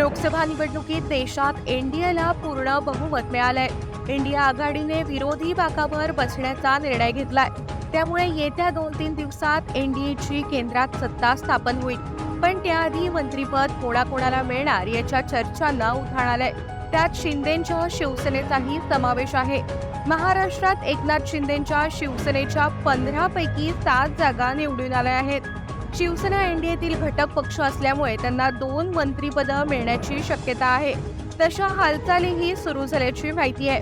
लोकसभा निवडणुकीत देशात एनडीएला पूर्ण बहुमत मिळालंय. इंडिया आघाडीने विरोधी बाकावर बसण्याचा निर्णय घेतलाय. त्यामुळे येत्या दोन तीन दिवसात एनडीएची केंद्रात सत्ता स्थापन होईल. पण त्याआधी मंत्रीपद कोणाकोणाला मिळणार याच्या चर्चांना उधाण आलंय. त्यात शिंदेच्या शिवसेनेचाही समावेश आहे. महाराष्ट्रात एकनाथ शिंदेच्या शिवसेनेच्या पंधरा पैकी सात जागा निवडून आल्या आहेत. शिवसेना एनडीएतील घटक पक्ष असल्यामुळे त्यांना दोन मंत्रीपदं मिळण्याची शक्यता आहे. तशा हालचालीही सुरू झाल्याची माहिती आहे.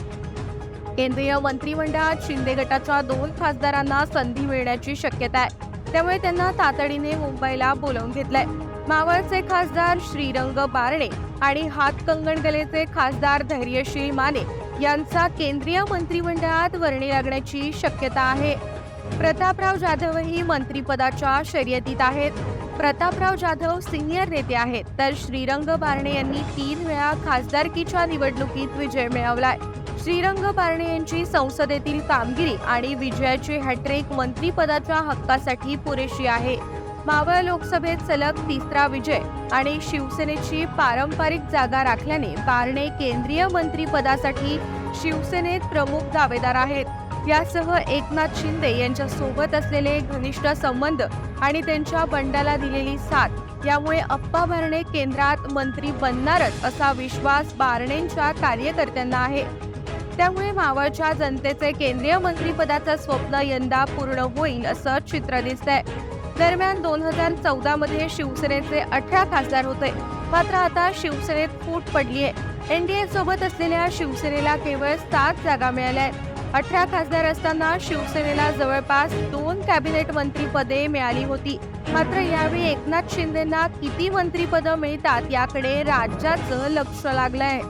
केंद्रीय मंत्रिमंडळात शिंदे गटाच्या दोन खासदारांना संधी मिळण्याची शक्यता आहे. त्यामुळे त्यांना तातडीने मुंबईला बोलावून घेतलंय. मावळचे खासदार श्रीरंग बारणे आणि हातकंगणगलेचे खासदार धैर्यशील माने यांचा केंद्रीय मंत्रिमंडळात वर्णी लागण्याची शक्यता आहे. प्रतापराव जाधवही मंत्रिपदाच्या शर्यतीत आहेत. प्रतापराव जाधव सिनियर नेते आहेत. तर श्रीरंग बारणे यांनी तीन वेळा खासदारकीच्या निवडणुकीत विजय मिळवलाय. श्रीरंग बारणे यांची संसदेतील कामगिरी आणि विजयाची हॅट्रिक मंत्रिपदाच्या हक्कासाठी पुरेशी आहे. मावळ लोकसभेत सलग तिसरा विजय आणि शिवसेनेची पारंपरिक जागा राखल्याने बारणे केंद्रीय मंत्रिपदासाठी शिवसेनेत प्रमुख दावेदार आहेत. यासह एकनाथ शिंदे यांच्यासोबत असलेले घनिष्ठ संबंध आणि त्यांच्या बंडाला दिलेली साथ यामुळे अप्पा भरणे केंद्रात मंत्री बनणारच असा विश्वास बारणेंच्या कार्यकर्त्यांना आहे. त्यामुळे मावळच्या जनतेचे केंद्रीय मंत्रीपदाचं स्वप्न यंदा पूर्ण होईल असं चित्र दिसतंय. दरम्यान दोन हजार चौदा मध्ये शिवसेनेचे अठरा खासदार होते. मात्र आता शिवसेनेत फूट पडली आहे एनडीए सोबत असलेल्या शिवसेनेला केवळ सात जागा मिळाल्या आहेत. अठरा खासदार असताना शिवसेनेला जवळपास दोन कॅबिनेट मंत्रीपदे मिळाली होती. मात्र यावेळी एकनाथ शिंदेना किती मंत्रीपदं मिळतात याकडे राज्याचं लक्ष लागलंय.